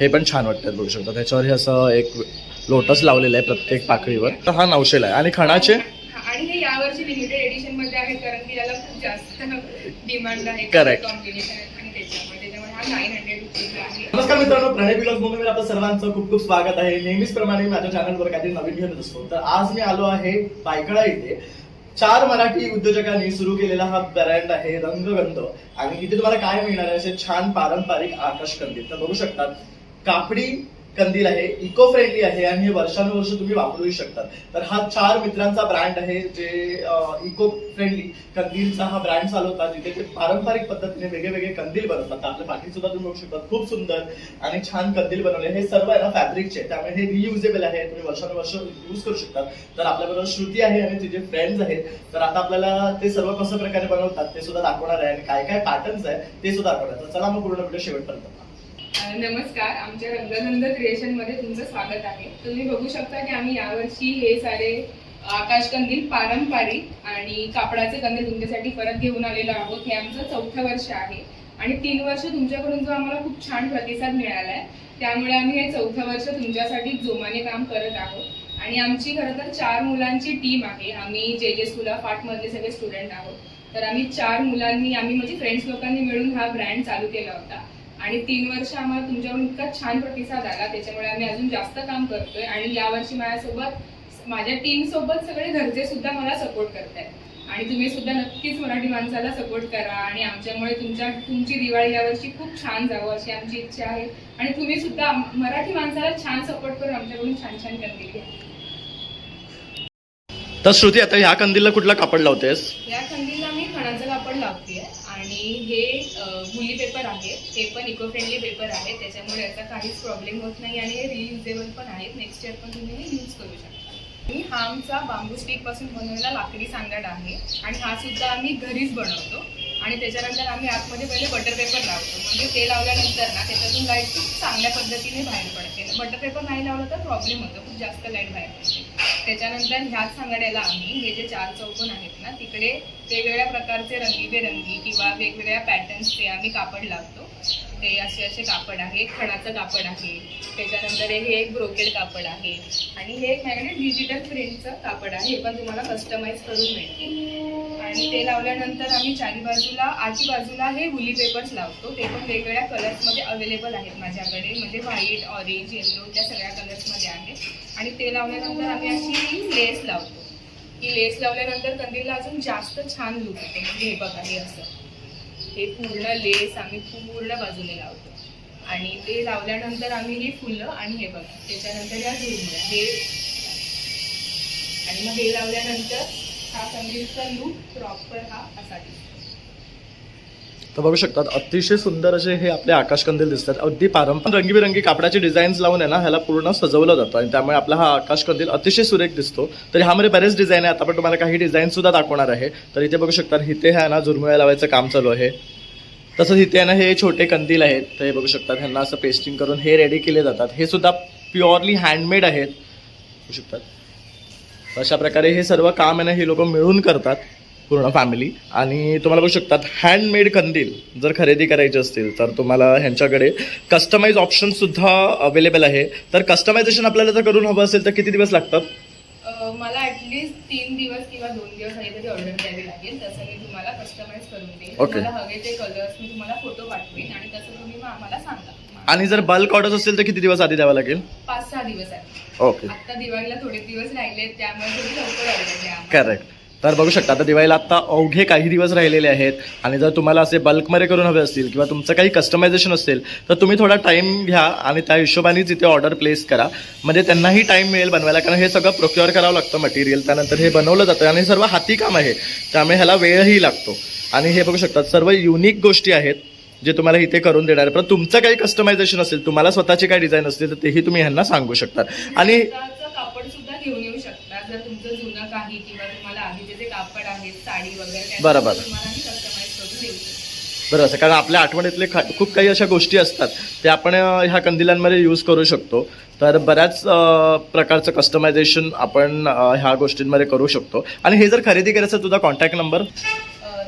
हे पण छान वाटतात बघू शकता. त्याच्यावर हे असं एक लोटस लावलेलं आहे प्रत्येक पाकळीवर. तर हा नऊशेला आहे. आणि खणाचे? हा, आणि हे यावर्षी लिमिटेड एडिशनमध्ये आहे कारण की याला खूप जास्त डिमांड आहे Correct. कॉम्बिनेशन आणि त्याच्यामुळे त्याच्यामुळे हा नाईन हंड्रेड रुपीजला आहे. नमस्कार मित्रांनो प्रणय ब्लॉगमध्ये आपलं सर्वांचं खूप खूप स्वागत आहे. नेहमीच प्रमाणे माझ्या चॅनलवर काहीतरी नवीन घेत असतो. तर आज मी आलो आहे बायकडा इथे. चार मराठी उद्योजकांनी सुरू केलेला हा ब्रँड आहे रंगगंध आणि इथे तुम्हाला काय मिळणार आहे असे छान पारंपरिक आकाश कंदील तर बघू शकतात कापडी कंदील आहे इको फ्रेंडली आहे आणि हे वर्षानुवर्ष तुम्ही वापरूही शकतात तर हा चार मित्रांचा ब्रँड आहे जे इको फ्रेंडली कंदीलचा हा ब्रँड चालवतात जिथे ते पारंपरिक पद्धतीने वेगळे वेगळे कंदील बनवतात. आपल्या पाठी सुद्धा तुम्ही बघू शकता. खूप सुंदर आणि छान कंदील बनवले. हे सर्व आहे ना फॅब्रिकचे त्यामुळे हे रियुजेबल आहे. तुम्ही वर्षानुवर्ष यूज करू शकता. तर आपल्याबरोबर श्रुती आहे आणि तिचे फ्रेंड्स आहेत. तर आता आपल्याला ते सर्व कसं प्रकारे बनवतात ते सुद्धा दाखवणार आहे. आणि काय काय पॅटर्न्स आहे ते सुद्धा दाखवणार तर चला मग पूर्ण व्हिडिओ शेवटपर्यंत नमस्कार. आमच्या रंगनंद क्रिएशनमध्ये तुमचं स्वागत आहे. तुम्ही बघू शकता की आम्ही यावर्षी हे सारे आकाशकंदील पारंपरिक आणि कापडाचे कंदील तुमच्यासाठी परत घेऊन आलेलो आहोत. हे आमचं चौथं वर्ष आहे आणि तीन वर्ष तुमच्याकडून जो आम्हाला खूप छान प्रतिसाद मिळाला आहे त्यामुळे आम्ही हे चौथं वर्ष तुमच्यासाठी जोमाने काम करत आहोत. आणि आमची खरं तर चार मुलांची टीम आहे. आम्ही जे जे स्कूल ऑफ आर्टमधले सगळे स्टुडंट आहोत. तर आम्ही चार मुलांनी आम्ही म्हणजे फ्रेंड्स लोकांनी मिळून हा ब्रँड चालू केला होता. आणि तीन वर्ष आम्हाला तुमच्याकडून इतका छान प्रतिसाद आला. त्याच्यामुळे आम्ही अजून जास्त काम करतोय आणि यावर्षी माझ्यासोबत माझ्या टीम सोबत सगळे घरचे सुद्धा मला सपोर्ट करतायत. आणि तुम्ही सुद्धा नक्कीच मराठी माणसाला सपोर्ट करा आणि आमच्यामुळे तुमच्या तुमची दिवाळी यावर्षी खूप छान जावं अशी आमची इच्छा आहे. आणि तुम्ही सुद्धा मराठी माणसाला छान सपोर्ट करून आमच्याकडून छान छान कंदील घ्या. तर श्रुती आता ह्या कंदीलला कुठला कापड लावतेस? या कंदीलला मी खणाचं कापड लावते आणि हे गुली पेपर आहे हे पण इको फ्रेंडली पेपर आहे त्याच्यामुळे याचा काहीच प्रॉब्लेम होत नाही आणि हे रियुजेबल पण आहेत. नेक्स्ट इयर पण तुम्ही हे यूज करू शकता. मी हा आमचा बांबू स्टिकपासून बनवलेला लाकडी सांगाड आहे. आणि हा सुद्धा आम्ही घरीच बनवतो. आणि त्याच्यानंतर आम्ही आतमध्ये पहिले बटर पेपर लावतो. म्हणजे ते लावल्यानंतर ना त्याच्यातून लाइट खूप चांगल्या पद्धतीने बाहेर पडते. बटर पेपर नाही लावलं तर प्रॉब्लेम होतो. खूप जास्त लाइट बाहेर पडते. त्याच्यानंतर ह्याच सांगाड्याला आम्ही हे जे चार चौकोन आहेत ना तिकडे वेगवेगळ्या प्रकारचे रंगीबेरंगी किंवा वेगवेगळ्या पॅटर्न्सचे आम्ही कापड लावतो. ते असे असे कापड आहे खणाचं कापड आहे त्याच्यानंतर हे एक ब्रोकेड कापड आहे. आणि हे एक माझ्याकडे डिजिटल प्रिंटचं कापड आहे हे पण तुम्हाला कस्टमाइज करून मिळते. आणि ते लावल्यानंतर आम्ही चारी बाजूला आजी बाजूला हे वुली पेपर्स लावतो. ते पण वेगवेगळ्या कलर्समध्ये अवेलेबल आहेत माझ्याकडे. म्हणजे व्हाईट ऑरेंज येल्लो त्या सगळ्या कलर्समध्ये आहेत आणि ते लावल्यानंतर आम्ही अशी लेस लावतो. ही लेस लावल्यानंतर कंदीलला अजून जास्त छान लुक येते. म्हणजे हे बघा हे असं. हे पूर्ण लेस आम्ही पूर्ण बाजूने लावतो. आणि ते लावल्यानंतर आम्ही हे फुलं आणि हे बघा त्याच्यानंतर या झुरमुळ्या हे आणि मग हे लावल्यानंतर हा संगीतचा लूक प्रॉपर हा असा दिसतो. तर बघू शकतात अतिशय सुंदर असे हे आपले आकाशकंदील दिसतात. अगदी पारंपरिक रंगीबिरंगी कापडाचे डिझाईन्स लावून आहे ना ह्याला पूर्ण सजवलं जातं. आणि त्यामुळे आपला हा आकाशकंदील अतिशय सुरेख दिसतो. तर ह्यामध्ये बरेच डिझाईन आहे आता पण तुम्हाला काही डिझाईन सुद्धा दाखवणार आहे. तर इथे बघू शकतात इथे ह्या ना झुरमुळ्या लावायचं काम चालू आहे. तसंच इथे आहे ना हे छोटे कंदील आहेत तर हे बघू शकतात ह्यांना असं पेस्टिंग करून हे रेडी केले जातात. हे सुद्धा प्युअरली हँडमेड आहेत. बघू शकतात. अशा प्रकारे हे सर्व काम आहे ना हे लोक मिळून करतात पूर्ण फॅमिली आणि तुम्हाला बघू शकतात हँडमेड कंदील जर खरेदी करायचे असतील तर तुम्हाला ह्यांच्याकडे कस्टमाइज ऑप्शनसुद्धा अवेलेबल आहे. तर कस्टमायझेशन आपल्याला जर करून हवं असेल तर किती दिवस लागतात? मला ॲटलिस्ट तीन दिवस किंवा दोन दिवस ऑर्डर द्यावी लागेल तसं मी तुम्हाला कस्टमाइज करून देईन Okay. तुम्हाला हवे ते कलर्स मी तुम्हाला फोटो पाठवेन आणि तसं तुम्ही मग आम्हाला सांगा. आणि जर बल्क ऑर्डर असेल तर किती दिवस आधी द्यावं लागेल? पाच सहा दिवस आहे. ओके आता दिवाळीला थोडे दिवस राहिले त्यामुळे तुम्ही लवकर ऑर्डर द्या आम्हाला. करेक्ट तर बघू शकता आता दिवाळीला आत्ता अवघे काही दिवस राहिलेले आहेत. आणि जर तुम्हाला असे बल्कमध्ये करून हवे असतील किंवा तुमचं काही कस्टमायझेशन असेल तर तुम्ही थोडा टाईम घ्या आणि त्या हिशोबानेच इथे ऑर्डर प्लेस करा. म्हणजे त्यांनाही टाईम मिळेल बनवायला कारण हे सगळं प्रोक्युअर करावं लागतं मटेरियल त्यानंतर हे बनवलं जातं आणि हे सर्व हाती काम आहे. त्यामुळे ह्याला वेळही लागतो. आणि हे बघू शकतात सर्व युनिक गोष्टी आहेत जे तुम्हाला इथे करून देणार आहे पण तुमचं काही कस्टमायझेशन असेल तुम्हाला स्वतःचे काही डिझाईन असतील तर तेही तुम्ही ह्यांना सांगू शकता. आणि बरोबर. तुम्हाला मी कस्टमाइज करून देऊ शकतो. बरं असं कारण आपल्या आठवणीतले खा खूप काही अशा गोष्टी असतात त्या आपण ह्या कंदिलांमध्ये यूज करू शकतो. तर बऱ्याच प्रकारचं कस्टमायझेशन आपण ह्या गोष्टींमध्ये करू शकतो. आणि हे जर खरेदी करायचं तुझा कॉन्टॅक्ट नंबर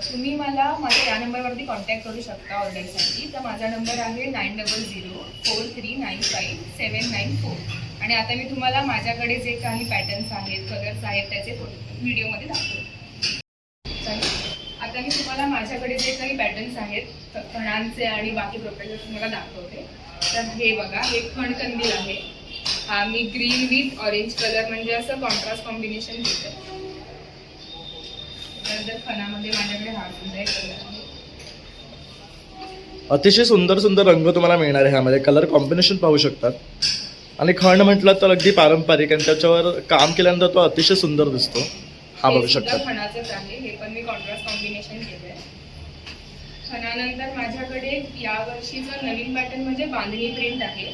तुम्ही मला माझ्या या नंबरवरती कॉन्टॅक्ट करू शकता ऑर्डरसाठी तर माझा नंबर आहे nine double zero four three nine five seven nine four आणि आता मी तुम्हाला माझ्याकडे जे काही पॅटर्न्स आहेत कलर्स आहेत त्याचे फोटो व्हिडिओमध्ये दाखवते. चालेल आता मी तुम्हाला माझ्याकडे जे काही पॅटर्न्स आहेत फणांचे खणांचे आणि बाकी प्रोडक्ट तुम्हाला दाखवते. तर हे बघा हे खणकंदील आहे. हा मी ग्रीन विथ ऑरेंज कलर म्हणजे असं कॉन्ट्रास्ट कॉम्बिनेशन घेते. त्यानंतर खणामध्ये माझ्याकडे हा सुद्धा एक कलर आहे. अतिशय सुंदर सुंदर रंग तुम्हाला मिळणार आहे ह्यामध्ये. कलर कॉम्बिनेशन पाहू शकतात. आणि खण म्हटलं तर अगदी पारंपरिक आणि त्याच्यावर काम केल्यानंतर तो अतिशय सुंदर दिसतो. हा बघू शकतात. खणाचंच आहे. हे पण मी कॉन्ट्रास्ट कॉम्बिनेशन केलंय. खणानंतर माझ्याकडे या वर्षीचं नवीन पॅटर्न म्हणजे बांधणी प्रिंट आहे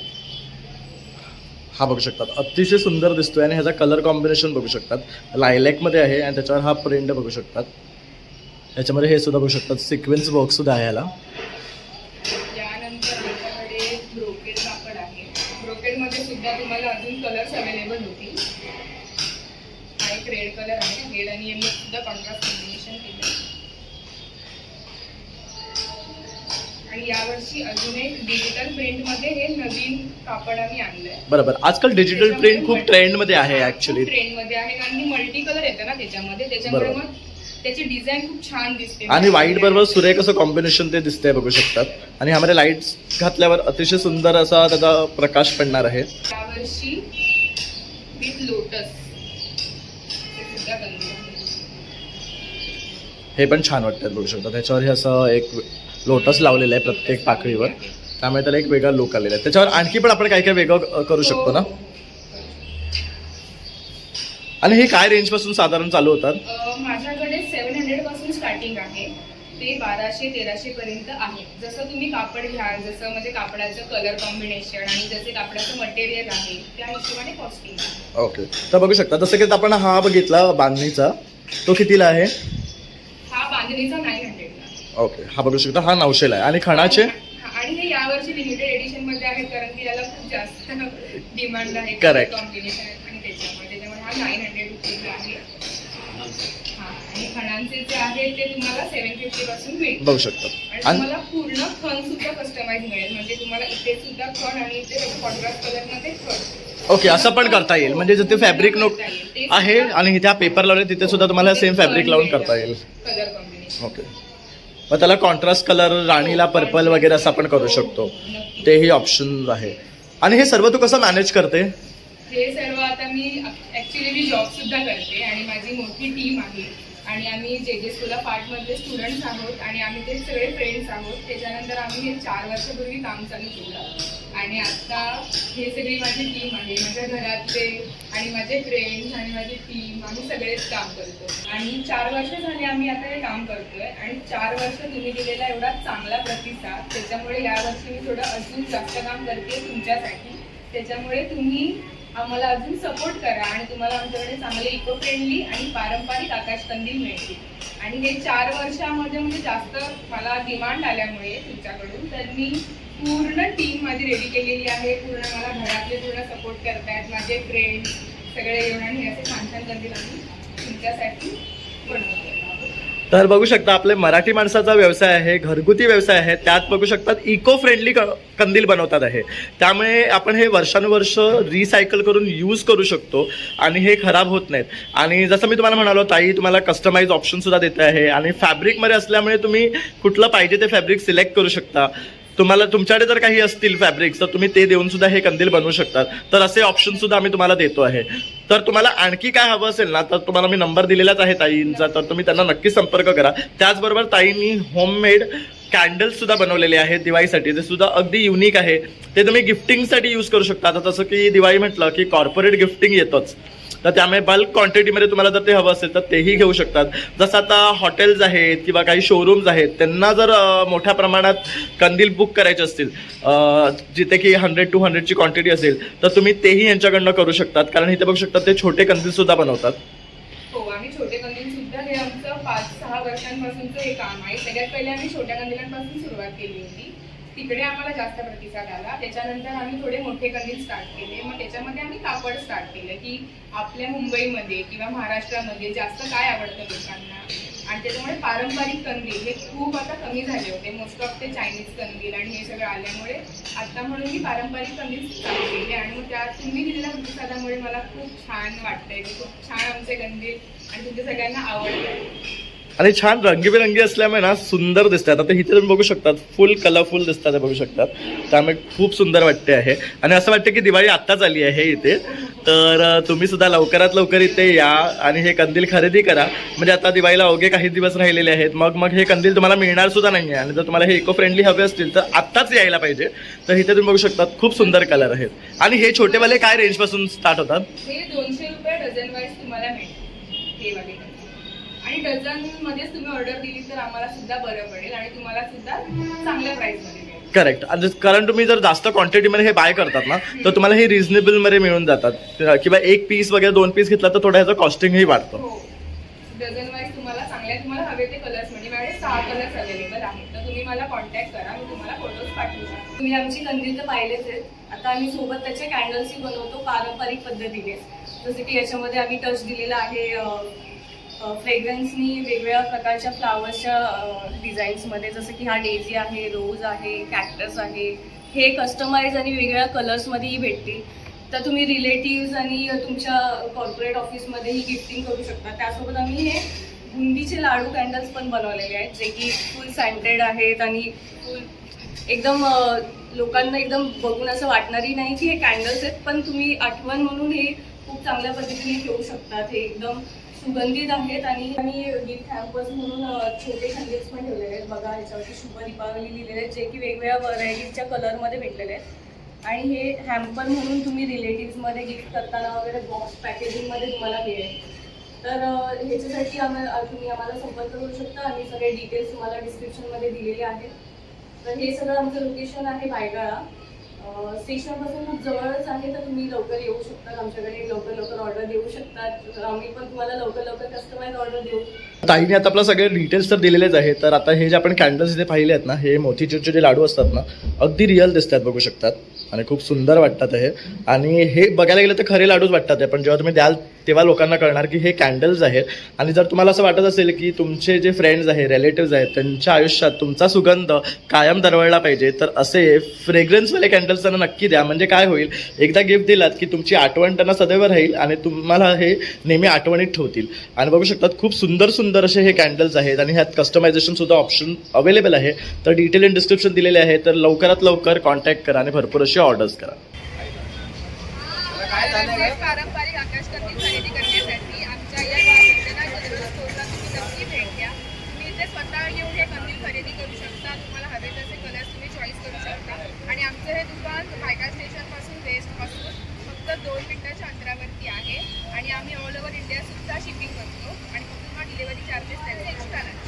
हा बघू शकतात. अतिशय सुंदर दिसतोय आणि ह्याचा कलर कॉम्बिनेशन बघू शकतात. लायलॅकमध्ये आहे आणि त्याच्यावर हा प्रिंट बघू शकतात. याच्यामध्ये हे सुद्धा बघू शकतात. सिक्वेन्स बॉक्स सुद्धा आहे याला. कलर्स अवेलेबल होतील. रेड कलर आहे. रेड आणि सुद्धा कॉन्ट्रास्ट आणि यावर्षी अजून एक डिजिटल प्रिंटमध्ये हे नवीन कापड आम्ही आणलंय. बरोबर. आजकाल डिजिटल प्रिंट खूप ट्रेंडमध्ये आहे ऍक्च्युली ट्रेंडमध्ये आहे कारण की मल्टी कलर येतं ना त्याच्यामध्ये. त्याच्यामुळे बरोबर. मग त्याची डिझाईन खूप छान दिसते. आणि व्हाईट बरोबर सुरेख असं कॉम्बिनेशन ते दिसतंय बघू शकतात. आणि ह्यामध्ये लाईट्स घातल्यावर अतिशय सुंदर असा त्याचा प्रकाश पडणार आहे. यावर्षी विथ लोटस हे. हे पण छान वाटतात बघू शकता. त्याच्यावर हे असं एक लोटस लावलेलं आहे प्रत्येक पाकळीवर. त्यामुळे त्याला एक वेगळा लुक आलेला आहे. त्याच्यावर आणखी पण आपण काय काय वेगळं करू शकतो ना. आणि हे काय रेंजपासून साधारण चालू होतात? माझ्याकडे सेव्हन हंड्रेडपासून स्टार्टिंग आहे. ते बाराशे तेराशे पर्यंत आहे. जसं तुम्ही कापड घ्याल जसं म्हणजे कापडाचं कलर कॉम्बिनेशन आणि जसे कापडाचं मटेरियल आहे त्या हिशोबाने कॉस्टिंग ओके तर बघू शकता जसं की आपण हा बघितला बांधणीचा तो कितीला आहे? हा बांधणीचा ओके हा बघू शकता हा नऊशेला आहे. आणि खणाचे? आणि हे यावर्षी लिमिटेड एडिशनमध्ये आहेत कारण की याला खूप जास्त डिमांड आहे Correct. कॉम्बिनेशन आणि त्याच्यामुळे त्याच्यामुळे हा नाईन हंड्रेड रुपीजला आहे. हा आणि खणांचे जे आहे ते तुम्हाला सेवन फिफ्टी पासून मिळतील. बघू शकता. आणि तुम्हाला पूर्ण खण सुद्धा कस्टमाइज मिळेल. म्हणजे तुम्हाला इथे सुद्धा खण आणि इथे कॉन्ट्रास्ट कलरमध्ये खण. ओके असं पण करता येईल. म्हणजे जिथे फॅब्रिक नो आहे आणि इथे पेपर लावले तिथे सुद्धा तुम्हाला सेम फॅब्रिक लावून करता येईल. कलर कॉम्बिनेशन ओके मग त्याला कॉन्ट्रास्ट कलर राणीला पर्पल वगैरे असं आपण करू शकतो. तेही ऑप्शन आहे. आणि हे सर्व तू कसं मॅनेज करते? हे सर्व आता मी ऍक्च्युली मी जॉब सुद्धा करते आणि माझी मोठी टीम आहे. आणि आम्ही जे जे स्कूल पार्टमधले स्टुडंट्स आहोत आणि आम्ही ते सगळे फ्रेंड्स आहोत त्याच्यानंतर आम्ही हे चार वर्षापूर्वी काम चालू केलं. आणि आता हे सगळी माझी टीम आहे. माझ्या घरातले आणि माझे फ्रेंड्स आणि माझी टीम आम्ही सगळेच काम करतो आणि चार वर्ष झाली आम्ही आता हे काम करतोय. आणि चार वर्ष तुम्ही दिलेला एवढा चांगला प्रतिसाद त्याच्यामुळे यावर्षी मी थोडं अजून जास्त काम करते तुमच्यासाठी. त्याच्यामुळे तुम्ही आम्हाला अजून सपोर्ट करा आणि तुम्हाला आमच्याकडे चांगले इको फ्रेंडली आणि पारंपरिक आकाशकंदी मिळतील. आणि हे चार वर्षामध्ये म्हणजे जास्त मला डिमांड आल्यामुळे तुमच्याकडून तर मी पूर्ण टीम माझी रेडी केलेली आहे. पूर्ण मला घरातले पूर्ण सपोर्ट करतायत. माझे फ्रेंड्स सगळे येऊन आणि हे असे छान छान कंदील आम्ही तुमच्यासाठी बनवतो तर बघू शकता आपले मराठी माणसाचा व्यवसाय आहे घरगुती व्यवसाय आहे. त्यात बघू शकतात इको फ्रेंडली कंदील बनवतात आहे. त्यामुळे आपण हे वर्षानुवर्ष रिसायकल करून यूज करू शकतो आणि हे खराब होत नाहीत. आणि जसं मी तुम्हाला म्हणालो ताई तुम्हाला कस्टमाइज ऑप्शनसुद्धा देते आहे. आणि फॅब्रिकमध्ये असल्यामुळे तुम्ही कुठलं पाहिजे ते फॅब्रिक सिलेक्ट करू शकता. तुम्हाला तुमच्याकडे जर काही असतील फॅब्रिक्स तर तुम्ही ते देऊन सुद्धा हे कंदील बनवू शकतात. तर असे ऑप्शन सुद्धा आम्ही तुम्हाला देतो आहे. तर तुम्हाला आणखी काय हवं असेल ना तर तुम्हाला मी नंबर दिलेलाच आहे ताईंचा तर तुम्ही त्यांना नक्की संपर्क करा. त्याचबरोबर ताईंनी होममेड कॅन्डल्स सुद्धा बनवलेले आहेत दिवाळीसाठी. ते सुद्धा अगदी युनिक आहे. ते तुम्ही गिफ्टिंगसाठी यूज करू शकता. आता जसं की दिवाळी म्हटलं की कॉर्पोरेट गिफ्टिंग येतच. तर त्यामुळे बल्क क्वांटिटीमध्ये तुम्हाला जर ते हवं असेल तर तेही घेऊ शकतात. जसं आता हॉटेल्स आहेत किंवा काही शोरूम्स आहेत त्यांना जर मोठ्या प्रमाणात कंदील बुक करायचे असतील जिथे की हंड्रेड टू हंड्रेडची क्वांटिटी असेल तर तुम्ही तेही यांच्याकडनं करू शकतात. कारण इथे बघू शकतात ते छोटे कंदील सुद्धा बनवतात. हो आम्ही छोटे कंदील सुद्धा हे आमचं पाच सहा वर्षांपासूनचं हे काम आहे. सगळ्यात पहिले आम्ही छोट्या कंदिलांपासून सुरुवात केली होती. तिकडे आम्हाला जास्त प्रतिसाद आला. त्याच्यानंतर आम्ही थोडे मोठे कंदील स्टार्ट केले. मग त्याच्यामध्ये आम्ही कापड स्टार्ट केलं की आपल्या मुंबईमध्ये किंवा महाराष्ट्रामध्ये जास्त काय आवडतं लोकांना? आणि त्याच्यामुळे पारंपरिक कंदील हे खूप आता कमी झाले होते. मोस्ट ऑफ ते चायनीज कंदील आणि हे सगळं आल्यामुळे आता म्हणून मी पारंपरिक कंदील स्टार्ट केले आणि मग त्या तुम्ही दिलेल्या प्रतिसादामुळे मला खूप छान वाटतंय. की खूप छान आमचे कंदील आणि तुमच्या सगळ्यांना आवडतं आणि छान रंगीबेरंगी असल्यामुळे ना सुंदर दिसतात आता इथे तुम्ही बघू शकतात. फुल कलरफुल दिसतात बघू शकतात. त्यामुळे खूप सुंदर वाटते आहे. आणि असं वाटतं की दिवाळी आत्ताच आली आहे इथे. तर तुम्ही सुद्धा लवकरात लवकर इथे या आणि हे कंदील खरेदी करा. म्हणजे आता दिवाळीला अवघे काही दिवस राहिलेले आहेत. मग मग हे कंदील तुम्हाला मिळणार सुद्धा नाही आहे आणि जर तुम्हाला हे इको फ्रेंडली हवे असतील तर आत्ताच यायला पाहिजे. तर इथे तुम्ही बघू शकतात खूप सुंदर कलर आहेत. आणि हे छोटेवाले काय रेंजपासून स्टार्ट होतात? हे दोनशे रुपये डझन वाईज तुम्हाला मिळेल आणि डझन मध्येच तुम्ही ऑर्डर दिली तर आम्हाला सुद्धा बरं पडेल आणि तुम्हाला सुद्धा चांगल्या प्राइसमध्ये मिळेल. करेक्ट कारण तुम्ही जर जास्त क्वांटिटीमध्ये हे बाय करतात ना तर तुम्हाला हे रिझनेबलमध्ये मिळून जातात. किंवा एक पीस वगैरे दोन पीस घेतला तर थोडं ह्याचं कॉस्टिंगही वाढतं. हो. डझन वाईज तुम्हाला चांगल्या तुम्हाला हवे ते कलर्स म्हणजे माझ्याकडे सहा कलर्स अवेलेबल आहेत. तर तुम्ही मला कॉन्टॅक्ट करा मी तुम्हाला फोटोज पाठवू शकते तुम्ही आमची कंदील तर पाहिलेच आहेत. आता आम्ही सोबत त्याचे कॅन्डल्सही बनवतो पारंपरिक पद्धतीने जसे की याच्यामध्ये आम्ही टच दिलेला आहे फ्रेग्रन्सनी वेगवेगळ्या प्रकारच्या फ्लावर्सच्या डिझाईन्समध्ये जसं की हा डेझी आहे रोज आहे कॅक्टस आहे हे कस्टमाइज आणि वेगवेगळ्या कलर्समध्येही भेटतील. तर तुम्ही रिलेटिव्ज आणि तुमच्या कॉर्पोरेट ऑफिसमध्येही गिफ्टिंग करू शकता. त्यासोबत आम्ही हे बुंदीचे लाडू कॅन्डल्स पण बनवलेले आहेत जे की फुल सँटेड आहेत आणि फुल एकदम लोकांना एकदम बघून असं वाटणारही नाही की हे कॅन्डल्स आहेत पण तुम्ही आठवण म्हणून हे खूप चांगल्या पद्धतीने ठेवू शकतात. हे एकदम सुगंधित आहेत आणि आम्ही गिफ्ट हॅम्पर्स म्हणून छोटे कॅन्डल्स पण ठेवलेले आहेत. बघा ह्याच्यावरती शुभ दीपावली लिहिलेले आहेत जे की वेगवेगळ्या व्हरायटीजच्या कलरमध्ये भेटलेले आहेत. आणि हे हॅम्पर म्हणून तुम्ही रिलेटिव्समध्ये गिफ्ट करताना वगैरे बॉक्स पॅकेजिंगमध्ये तुम्हाला मिळेल तर ह्याच्यासाठी आम्हाला तुम्ही आम्हाला संपर्क करू शकता. आम्ही सगळे डिटेल्स तुम्हाला डिस्क्रिप्शनमध्ये दिलेले आहेत. तर हे सगळं आमचं लोकेशन आहे बायगाळा. स्टेशनपासून खूप जवळच आहे तर तुम्ही लवकर येऊ शकता आमच्याकडे लवकर लवकर ऑर्डर देऊ शकतात. आम्ही पण तुम्हाला लवकर लवकर कस्टमाइज ऑर्डर देऊ. ताईने आता आपलं सगळे डिटेल्स तर दिलेलेच आहेत तर आता हे जे आपण कॅन्डल्स इथे पाहिले आहेत ना हे मोतीचूरचे जे लाडू असतात ना अगदी रिअल दिसतात बघू शकतात. आणि खूप सुंदर वाटतात हे. आणि हे बघायला गेलं तर खरे लाडूच वाटतात हे पण जेव्हा तुम्ही द्याल तेव्हा लोकांना कळणार की हे कॅन्डल्स आहेत. आणि जर तुम्हाला असं वाटत असेल की तुमचे जे फ्रेंड्स आहेत रिलेटिव्ज आहेत त्यांच्या आयुष्यात तुमचा सुगंध कायम दरवळला पाहिजे तर असे फ्रेग्रन्सवाले कॅन्डल्स त्यांना नक्की द्या. म्हणजे काय होईल? एकदा गिफ्ट दिलात की तुमची आठवण त्यांना सदैव राहील आणि तुम्हाला हे नेहमी आठवणीत ठेवतील. आणि बघू शकतात खूप सुंदर सुंदर असे हे कॅन्डल्स आहेत आणि ह्यात कस्टमायझेशनसुद्धा ऑप्शन अवेलेबल आहे. तर डिटेल इन डिस्क्रिप्शन दिलेले आहे. तर लवकरात लवकर कॉन्टॅक्ट करा आणि भरपूर अशी ऑर्डर्स करा. पारंपरिक आकाशकंदी खरेदी करण्यासाठी आमच्या या स्टोरला तुम्ही नक्की भेट द्या. तुम्ही इथे स्वतः येऊन हे कंदील खरेदी करू शकता. तुम्हाला हवे तसे कलर्स तुम्ही चॉईस करू शकता. आणि आमचं हे दुकान बायका स्टेशनपासून वेस्टपासून फक्त दोन मिनटाच्या अंतरावरती आहे. आणि आम्ही ऑल ओव्हर इंडिया सुद्धा शिपिंग करतो. आणि पूर्ण डिलेवरी चार्जेस त्याचे एक्स्ट्रा लागतात.